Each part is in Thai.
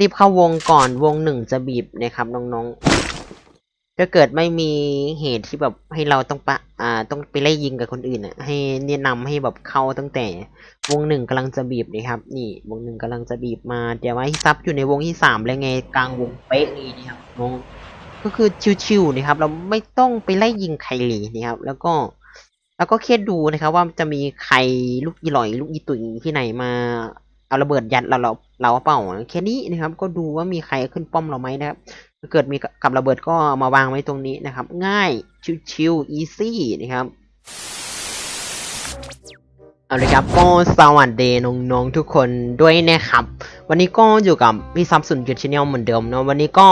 รีบเข้าวงก่อนวงหนึ่งจะบีบนะครับน้องๆถ้าเกิดไม่มีเหตุที่แบบให้เราต้องปะอ่าต้องไปไล่ยิงกับคนอื่นอะให้แนะนำให้แบบเข้าตั้งแต่ วงหนึ่งกำลังจะบีบนะครับ นี่วงหนึ่งกำลังจะบีบมาเดี๋ยวไว้ซับอยู่ในวงที่สามแล้วไงกลางวงเป๊ะนี่นะครับน้องก็คือชิวๆนะครับ เราไม่ต้องไปไล่ยิงใครเลยนะครับ แล้วก็แล้วก็แค่ดูนะครับว่าจะมีใครลูกอีหลอย ลูกอีตุยที่ไหนมา เอาระเบิดยัดเราเราเราเป่าแค่นี้นะครับ ก็ดูว่ามีใครขึ้นป้อมเราไหมนะครับเกิดมีกับระเบิดก็มาวางไว้ตรงนี้นะครับ ง่ายชิวๆอีซี่นะครับเอาเลยครับก็สวัสดีน้องๆทุกคนด้วยนะครับ วันนี้ก็อยู่กับพี่ซับสุนจุดชแนลเหมือนเดิมเนาะวันนี้ก็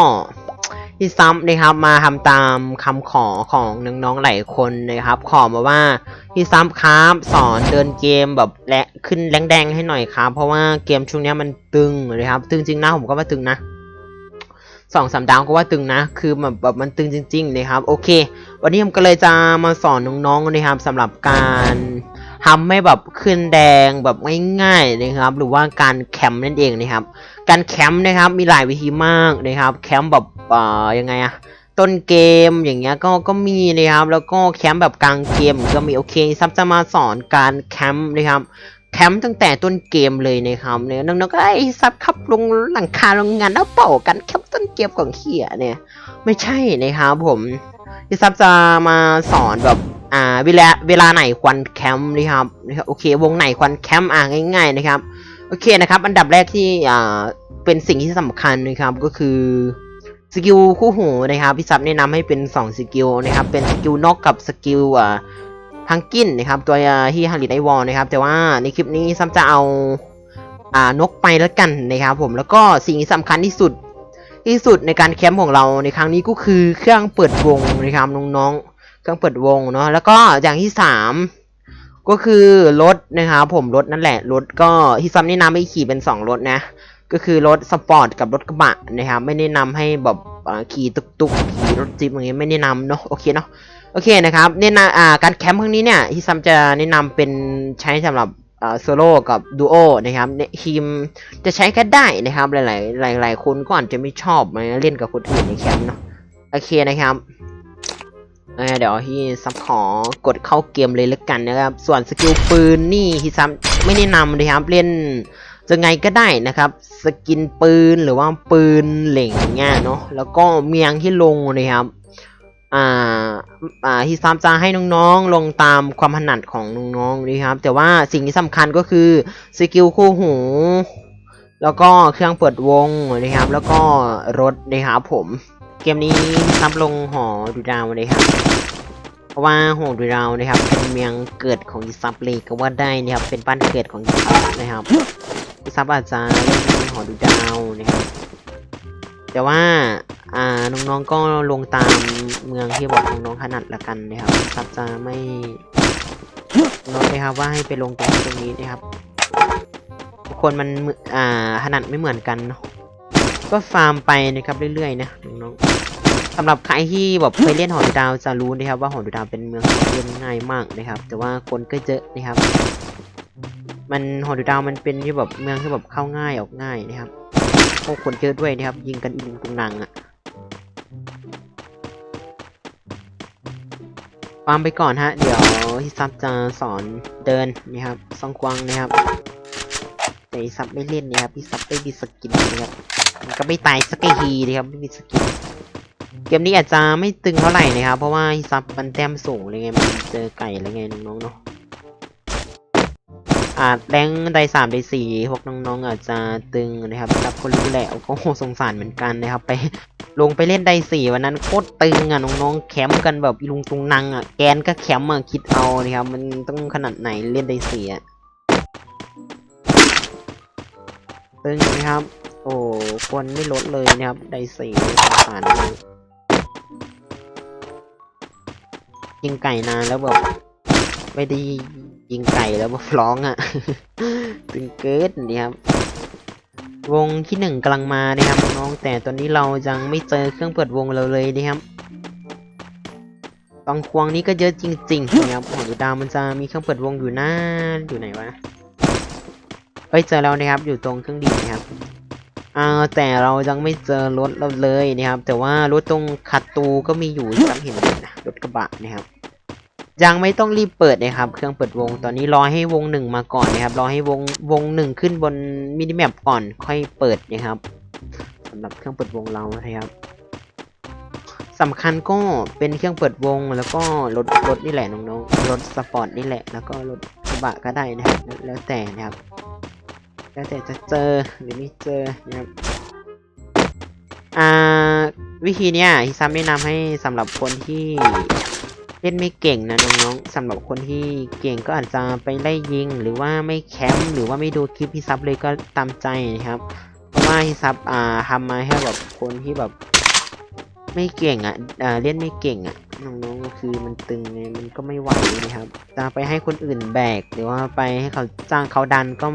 พี่ซับนะครับมาทำตามคำขอของน้องๆหลายคนนะครับ ขอมาว่าพี่ซับครับสอนเดินเกมแบบและขึ้นแรงแดงให้หน่อยครับ เพราะว่าเกมช่วงเนี้ยมันตึงนะครับ ตึงจริงนะผมก็ว่าตึงนะสองสามดาวก็ว่าตึงนะ คือแบบแบบมันตึงจริงๆนะครับ โอเค วันนี้ผมก็เลยจะมาสอนน้องๆนะครับสำหรับการทำให้แบบขึ้นแดงแบบง่ายๆนะครับ หรือว่าการแคมป์นั่นเองนะครับ การแคมป์นะครับมีหลายวิธีมากนะครับแคมป์แบบเอ่อยังไงอะต้นเกมอย่างเงี้ยก็ก็มีนะครับแล้วก็แคมป์แบบกลางเกมก็มีโอเคซับจะมาสอนการแคมป์นะครับแคมป์ตั้งแต่ต้นเกมเลยนะครับเนี่ยน้องๆก็ไอ้ซับขับลงหลังคาโรงงานแล้วเป่ากันแคมป์ต้นเกมของเขียเนี่ยไม่ใช่นะครับผมที่ซับจะมาสอนแบบอ่าเวลาเวลาไหนควันแคมป์นะครับนะครับโอเควงไหนควันแคมป์อ่าง่าย ๆนะครับ โอเคนะครับ อันดับแรกที่อ่าเป็นสิ่งที่สำคัญนะครับก็คือสกิลคู่หูนะครับพี่ซับแนะนำให้เป็น 2 สกิลนะครับ เป็นสกิลนกกับสกิลอ่าพังกินนะครับ ตัวที่ฮันริไอวอลนะครับ แต่ว่าในคลิปนี้ซับจะเอาอ่านกไปแล้วกันนะครับ ผมแล้วก็สิ่งที่สำคัญที่สุดที่สุดในการแคมป์ของเราในครั้งนี้ก็คือเครื่องเปิดวงนะครับน้องๆเครื่องเปิดวงเนาะแล้วก็อย่างที่สาม ก็คือรถนะครับผมรถนั่นแหละรถก็ที่ซัมแนะนำให้ขี่เป็นสองรถนะ ก็คือรถสปอร์ตกับรถกระบะนะครับไม่แนะนำให้แบบขี่ตุกตุกๆขี่รถจิ๊บอย่างเงี้ยไม่แนะนำเนาะโอเคเนาะโอเคนะครับแนะนำอ่าการแคมป์ครั้งนี้เนี่ยที่ซัมจะแนะนำเป็นใช้สำหรับอ่าโซโล่กับดูโอนะครับเนทีมจะใช้ก็ได้นะครับหลายๆหลายๆคนก็อาจจะไม่ชอบมาเล่นกับคนอื่นในแคมป์เนาะโอเคนะครับ เออเดี๋ยวที่ซับขอกดเข้าเกมเลยแล้วกันนะครับ ส่วนสกิลปืนนี่ที่ซับไม่แนะนำนะครับ เล่นจะไงก็ได้นะครับ สกินปืนหรือว่าปืนเหล่งเงี้ยเนาะแล้วก็เมียงที่ลงนะครับอ่าอ่าที่ซับจะให้น้องๆ ลงตามความถนัดของน้องๆนะครับ แต่ว่าสิ่งที่สำคัญก็คือสกิลคู่หูแล้วก็เครื่องเปิดวงนะครับ แล้วก็รถนะครับผม กมนี้ซับลงหอดูดาวเลยครับ เพราะว่าหอดูดาวนะครับ เป็นเมืองเกิดของยิซับเลยก็ว่าได้นะครับ เป็นบ้านเกิดของยิซับนะครับยิซับอาจจะเล่นหอดูดาวนะครับ แต่ว่าอ่าน้องๆก็ลงตามเมืองที่บอกน้องๆถนัดละกันนะครับซับจะไม่น้ตนะครับว่าให้ไปลงตรงนี้ตรงนี้นะครับทุกคนมันอ่าถนัดไม่เหมือนกันเนอะก็ฟาร์มไปนะครับเรื่อยๆนะ สำหรับใครที่แบบเคยเล่นหอดูดาวจะรู้นะครับ ว่าหอดูดาวเป็นเมืองที่เล่นง่ายมากนะครับ แต่ว่าคนก็เยอะนะครับ มันหอดูดาวมันเป็นที่แบบเมืองที่แบบเข้าง่ายออกง่ายนะครับพวกคนเยอะด้วยนะครับ ยิงกันอีลุงตุงนังอะฟาร์มไปก่อนฮะ เดี๋ยวที่ซับจะสอนเดินนะครับซองกวางนะครับแต่ซับไม่เล่นนะครับพี่ซับไม่มีสกินนะครับมันก็ไม่ตายสักทีนะครับไม่มีสกิน เกมนี้อาจจะไม่ตึงเท่าไหร่นะครับ เพราะว่าซับมันแต้มสูงเลยไงมันเจอไก่อะไรไงน้องๆเนาะอาจแรงได้สามได้สี่พวกน้องๆ อาจจะตึงนะครับซับคนรู้แหละก็โหสงสารเหมือนกันนะครับ ไปลงไปเล่นได้สี่วันนั้นโคตรตึงอะน้องๆแคมป์กันแบบลุงตุงนังอะแกนก็แคมป์อะคิดเอานะครับ มันต้องขนาดไหนเล่นได้สี่อะตึงนะครับ โอ้คนไม่ลดเลยนะครับ ได้สี่สงสาร ยิงไก่นานแล้วแบบไม่ได้ยิงไก่แล้วแบบร้องอะ่ะตึงเกิดนี่ครับวงที่หนึ่งกำลังมานะครับน้องแต่ตอนนี้เรายังไม่เจอเครื่องเปิดวงเราเลยนะครับตองควงนี้ก็เยอะจริงๆนะครับโอ้โหดาวมันจะมีเครื่องเปิดวงอยู่หน้าอยู่ไหนวะเอ้ยเจอแล้วนะครับอยู่ตรงเครื่องดีนะครับ แต่เรายังไม่เจอรถเราเลยนะครับ แต่ว่ารถตรงคัดตูก็มีอยู่ครับเห็นนะรถกระบะนะครับ ยังไม่ต้องรีบเปิดนะครับ เครื่องเปิดวงตอนนี้รอให้วงหนึ่งมาก่อนนะครับ รอให้วงวงหนึ่งขึ้นบนมินิแมปก่อนค่อยเปิดนะครับสำหรับเครื่องเปิดวงเรานะครับสำคัญก็เป็นเครื่องเปิดวงแล้วก็รถรถนี่แหละน้องๆรถสปอร์ตนี่แหละแล้วก็รถกระบะก็ได้นะครับแล้วแต่นะครับ แล้วแต่จะเจอหรือไม่เจอนะครับอ่าวิธีเนี้ยฮิซัมแนะนำให้สำหรับคนที่เล่นไม่เก่งนะน้องๆสำหรับคนที่เก่งก็อาจจะไปไล่ยิง หรือว่าไม่แคมป์หรือว่าไม่ดูคลิปฮิซับเลยก็ตามใจนะครับเพราะว่าฮิซับอ่าทำมาให้แบบคนที่แบบไม่เก่งอะอ่าเล่นไม่เก่งอะน้องๆก็คือมันตึงไงมันก็ไม่ไหวนะครับจะไปให้คนอื่นแบก หรือว่าไปให้เขาจ้างเขาดันก็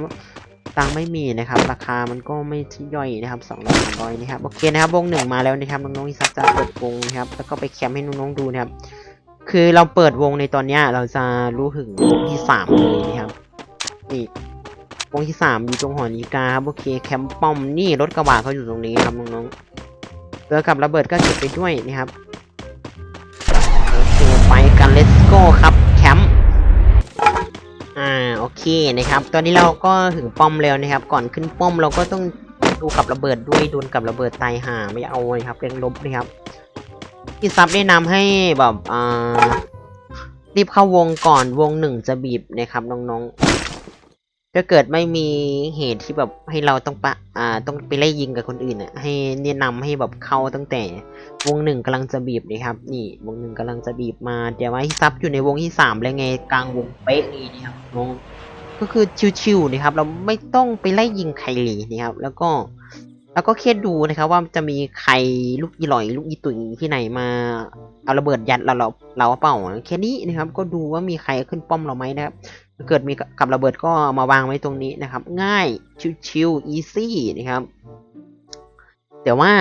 ตังไม่มีนะครับ ราคามันก็ไม่ย่อยนะครับสองร้อยสามร้อยนะครับโอเคนะครับวงหนึ่งมาแล้วนะครับน้องๆที่ซับจะเปิดวงนะครับแล้วก็ไปแคมป์ให้น้องๆดูนะครับ คือเราเปิดวงในตอนเนี้ยเราจะรู้ถึงวงที่สามเลยนะครับนี่วงที่สามอยู่ตรงหอนาฬิกาครับโอเคแคมป์ป้อมนี่รถกระบะเขาอยู่ตรงนี้ครับน้องๆเจอกับระเบิดก็เก็บไปด้วยนะครับโอเคไปกัน let's go ครับ โอเคนะครับ ตอนนี้เราก็ถึงป้อมแล้วนะครับ ก่อนขึ้นป้อมเราก็ต้องดูกับระเบิดด้วยโดนกับระเบิดตายห่าไม่เอาเลยครับเร่งลบนะครับพี่ซับแนะนำให้แบบอ่ารีบเข้าวงก่อนวงหนึ่งจะบีบนะครับน้องๆ ถ้าเกิดไม่มีเหตุที่แบบให้เราต้องปะอ่าต้องไปไล่ยิงกับคนอื่นอะให้แนะนำให้แบบเข้าตั้งแต่วงหนึ่งกำลังจะบีบนะครับ นี่วงหนึ่งกำลังจะบีบมาเดี๋ยวว่าซับอยู่ในวงที่สามแล้วไงกลางวงเป๊ะนี่นะครับน้องก็คือชิวๆนะครับ เราไม่ต้องไปไล่ยิงใครเลยนะครับ แล้วก็แล้วก็แค่ดูนะครับ ว่าจะมีใครลูกอีหลอย ลูกอีตุ่ยที่ไหนมาเอาระเบิดยัดเราเราเราเปล่าแค่นี้นะครับ ก็ดูว่ามีใครขึ้นป้อมเราไหมนะครับ ถ้าเกิดมีกับระเบิดก็มาวางไว้ตรงนี้นะครับ ง่ายชิวๆอีซี่นะครับแต่ว่า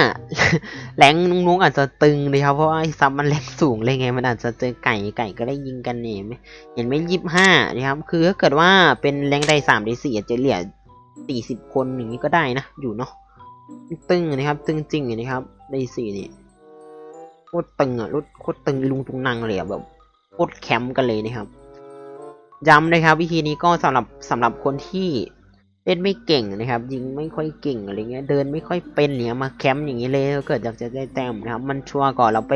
แรงนุ้งๆอาจจะตึงเลยครับเพราะว่าไอ้ซับมันแรงสูงเลยไงมันอาจจะเจอไก่ไก่ก็ได้ยิงกันเนี่ยไม่เห็นไหมยี่ห้านะครับ คือถ้าเกิดว่าเป็นแรงใดสามใดสี่อาจจะเหลือสี่สิบคนอย่างนี้ก็ได้นะ อยู่เนาะตึงนะครับ ตึงจริงนะครับใดสี่นี่โคตรตึงอะรถโคตรตึงลุงตุงนังเลยอะแบบโคตรแคมป์กันเลยนะครับ ย้ำนะครับ วิธีนี้ก็สำหรับสำหรับคนที่เล่นไม่เก่งนะครับยิงไม่ค่อยเก่งอะไรเงี้ยเดินไม่ค่อยเป็นเนี่ยมาแคมป์อย่างนี้เลยเกิดอยากจะได้แต้มนะครับ มันชัวร์ก่อนเราไป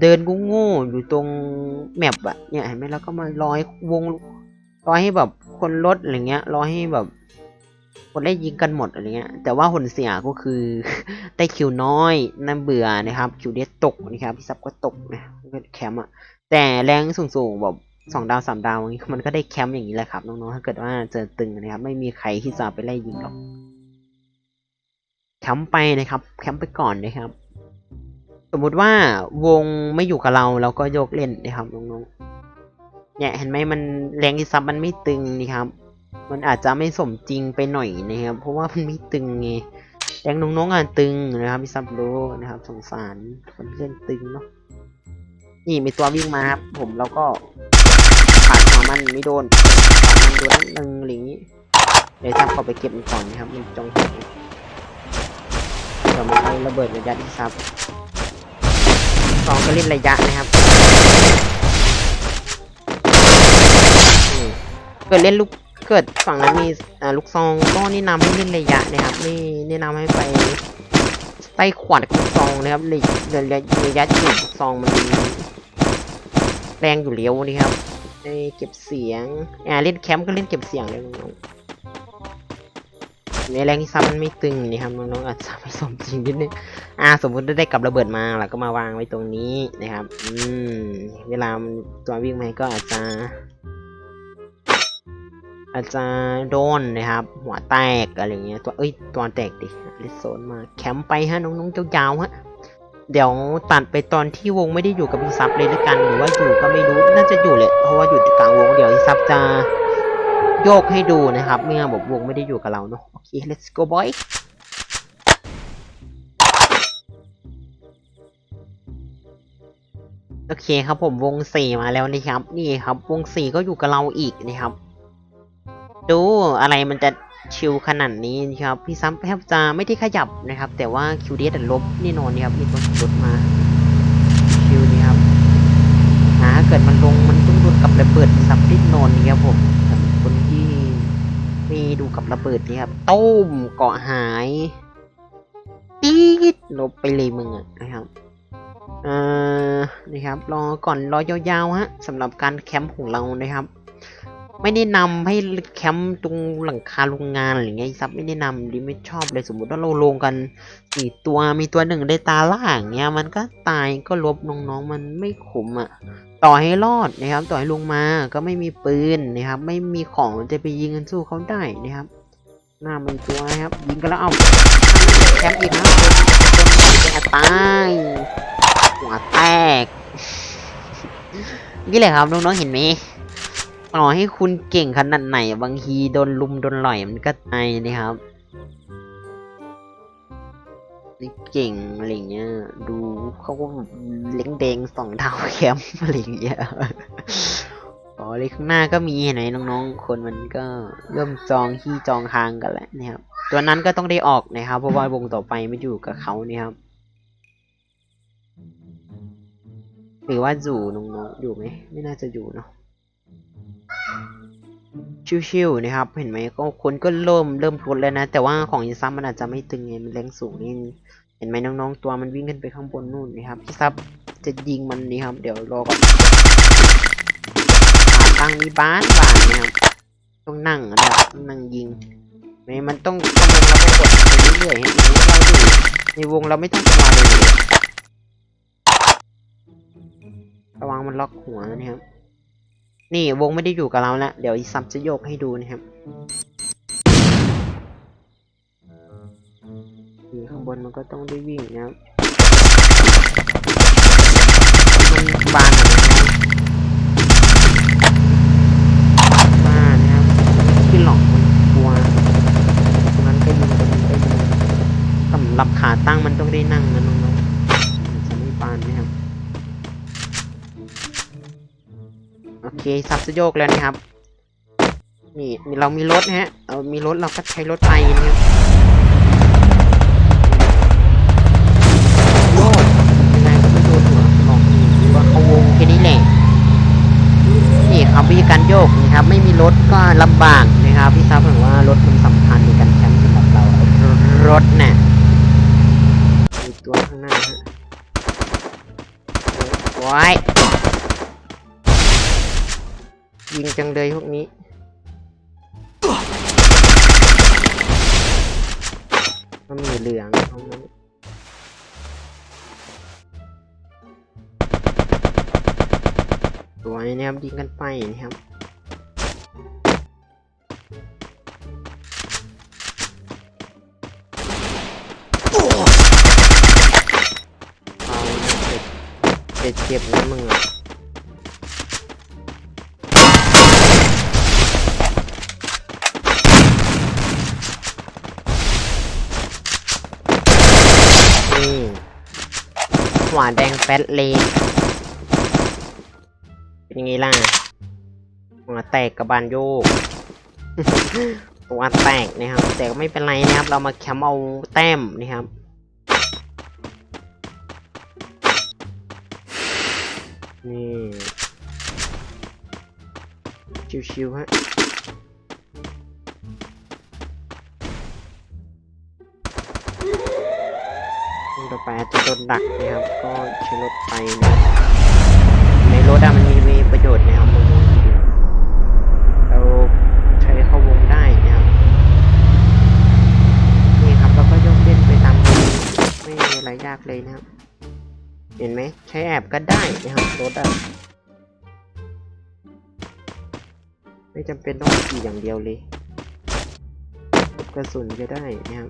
เดินงูงูอยู่ตรงแมปอะเนี่ยเห็นไหมแล้วก็มารอให้วงรอให้แบบคนลดอะไรเงี้ยรอให้แบบคนได้ยิงกันหมดอะไรเงี้ย แต่ว่าผลเสียก็คือ ได้คิวน้อยน่าเบื่อนะครับ คิวเดสตกนะครับพี่ซับก็ตกนะแคมป์อะแต่แรงสูงๆแบบ สองดาวสามดาวอย่างนี้มันก็ได้แคมป์อย่างนี้แหละครับน้องๆถ้าเกิดว่าเจอตึงนะครับ ไม่มีใครที่จะไปไล่ยิงหรอกแคมป์ไปนะครับ แคมป์ไปก่อนนะครับ สมมุติว่าวงไม่อยู่กับเราเราก็ยกเล่นนะครับน้องๆเนี่ยเห็นไหมมันแรงที่ซับมันไม่ตึงนี่ครับ มันอาจจะไม่สมจริงไปหน่อยนะครับ เพราะว่ามันไม่ตึงไงแรงน้องๆอะตึงนะครับพี่ซับรู้นะครับ สงสารคนเล่นตึงเนาะนี่มีตัววิ่งมาครับผมแล้วก็ ผ่านของมันไม่โดนของมันโดนนิดนึงอะไรอย่างนี้เดี๋ยวซับเขาไปเก็บก่อนนะครับมันจงเห็นเดี๋ยวมันระเบิดระยะที่ซับสองก็เล่นระยะนะครับเกิดเล่นลูกเกิดฝั่งนั้นมีลูกซองก็แนะนำให้เล่นระยะนะครับไม่แนะนำให้ไปไปขวดลูกซองนะครับระระระระยะจีบลูกซองมันแรงอยู่เลี้ยวนี่ครับ ได้เก็บเสียง อ่าเล่นแคมป์ก็เล่นเก็บเสียงเลยน้องในแรงที่ซ้ำมันไม่ตึงนี่ครับน้องๆอาจจะไม่สมจริงนิดนึงอ่า สมมติได้กับระเบิดมาเราก็มาวางไว้ตรงนี้นะครับ อืม เวลาตัววิ่งมาก็อาจจะ อาจจะโดนนะครับ หัวแตกอะไรเงี้ยตัวเอ้ยตัวแตกดิเลสโซนมาแคมป์ไปฮะน้องๆยาวๆฮะ เดี๋ยวตัดไปตอนที่วงไม่ได้อยู่กับพี่ซับเลยล้วกัน หรือว่าอยู่ก็ไม่รู้น่าจะอยู่แหละเพราะว่าอยู่กลางวงเดี๋ยวพี่ซับจะโยกให้ดูนะครับ เมื่อแบบวงไม่ได้อยู่กับเราเนาะโอเค let's go boy โอเคครับผมวงสี่มาแล้วนะครับ นี่ครับ วงสี่ก็อยู่กับเราอีกนะครับ ดูอะไรมันจะ ชิลขนาดนี้ครับพี่ซ้ำแทบจะไม่ได้ขยับนะครับ แต่ว่าคิวเดสลบแน่นอนนะครับมีตัวรถมาชิลนี่ครับหาเกิดมันลงมันต้องโดนกับระเบิดซับดิ้นนอนนี่ครับผมคนที่ม่ดูกับระเบิดนี่ครับต้มเกาะหายตีดลบไปเลยมึงอะนะครับเอ่อนี่ครับ รอก่อนรอยาวๆฮะสำหรับการแคมป์ของเรานะครับ ไม่ได้นำให้แคมป์ตรงหลังคาโรงงานอะไรเงี้ยซับไม่ได้นำดิไม่ชอบเลยสมมุติว่าเราลงกันสี่ตัวมีตัวหนึ่งได้ตาล่างเงี้ยมันก็ตายก็ลบน้องๆมันไม่คุ้มอะต่อให้รอดนะครับ ต่อให้ลงมาก็ไม่มีปืนนะครับ ไม่มีของจะไปยิงกันสู้เขาได้นะครับ หน้ามันตัวนะครับ ยิงกันแล้วเอาแคมป์อีกนะจะตายหัวแตกนี่แหละครับน้องๆเห็นไหม ต่อให้คุณเก่งขนาดไหน บางทีโดนลุมโดนหล่อยมันก็ตายนะครับนี่เก่งอะไรเงี้ย ดูเขาก็เล้งแดงสองเท้าแคมป์อะไรเงี้ยอ๋อเลยข้างหน้าก็มีเห็นไหมน้องๆ คนมันก็เริ่มจองที่จองทางกันแล้วนะครับตัวนั้นก็ต้องได้ออกนะครับ เพราะว่าวงต่อไปไม่อยู่กับเขาเนี่ยครับหรือว่าอยู่น้องๆอยู่ไหมไม่น่าจะอยู่เนาะ ชิวๆนะครับ เห็นไหมก็คนก็เริ่มเริ่มลดแล้วนะ แต่ว่าของยินซับมันอาจจะไม่ตึงไงมันแรงสูงนี่เห็นไหมน้องๆตัวมันวิ่งขึ้นไปข้างบนนู่นนะครับพี่ซับจะยิงมันนี่ครับ เดี๋ยวรอก่อนตั้งมีบ้านบ้านนะครับต้องนั่งนะครับต้องนั่งยิงไม่มันต้องต้องวงเราก็กดไปเรื่อยๆเห็นไหมเราอยู่ในวงเราไม่ต้องมาเลยระวังมันล็อกหัวนะครับ นี่วงไม่ได้อยู่กับเราแล้วเดี๋ยวอีซับจะโยกให้ดูนะครับนี่ข้างบนมันก็ต้องได้วิ่งนะครับมันบานอะนะครับบ้านนะครับที่หลอกมันกลัวตรงนั้นก็ยิงตรงนี้ก็ยิงสำหรับขาตั้งมันต้องได้นั่งนะน้อง เคซับจะโยกแล้วนะครับ นี่มีเรามีรถนะฮะเรามีรถเราก็ใช้รถไปนะครับโยกยังไงก็ไม่โดนหัวลองนี่ว่าเขาวงแค่นี้แหละนี่ครับวิธีการโยกนะครับ ไม่มีรถก็ลำบากนะครับพี่ซับเห็นว่ารถมันสำคัญในการแคมป์สำหรับเรารถเนี่ยตัวข้างหน้าฮะโอ้ย ยิงจังเลยพวกนี้ มันมีเหลืองตรงนั้นสวยนะครับยิงกันไปนะครับเอานะเจ็บเจ็บนะมึงอะ หัวแดงแป๊ดเลยเป็นยังไงล่ะหัวแตกกับบานโยกหัวแตกนะครับ แต่ก็ไม่เป็นไรนะครับ เรามาแคมเอาแต้มนะครับนี่ชิวๆฮะ จะโดนดักนะครับ ก็ใช้รถไปนะในรถอะมันมีประโยชน์นะครับมันเราใช้เข้าวงได้นะครับนี่ครับเราก็ยกเล่นไปตามนี้ไม่มีอะไรยากเลยนะครับ เห็นไหมใช้แอบก็ได้นะครับรถอะไม่จำเป็นต้องขี่อย่างเดียวเลยกระสุนก็ได้นะครับ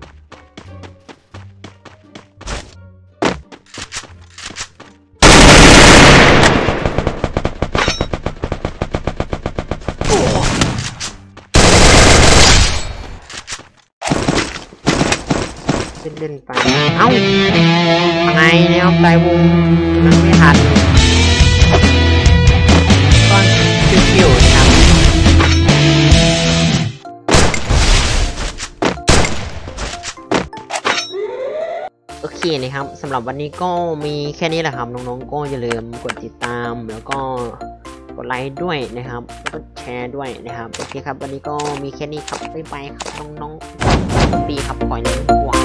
ล่นไป เอ้าไงเนี่ยตายวงมันไม่ทันก้อนคิวๆนะครับโอเคนะครับสำหรับวันนี้ก็มีแค่นี้แหละครับ น้องๆก็อย่าลืมกดติดตามแล้วก็กดไลค์ด้วยนะครับกดแชร์ด้วยนะครับ โอเคครับ วันนี้ก็มีแค่นี้ครับ บ๊ายบายครับ น้องๆปีครับคอยเลยว้า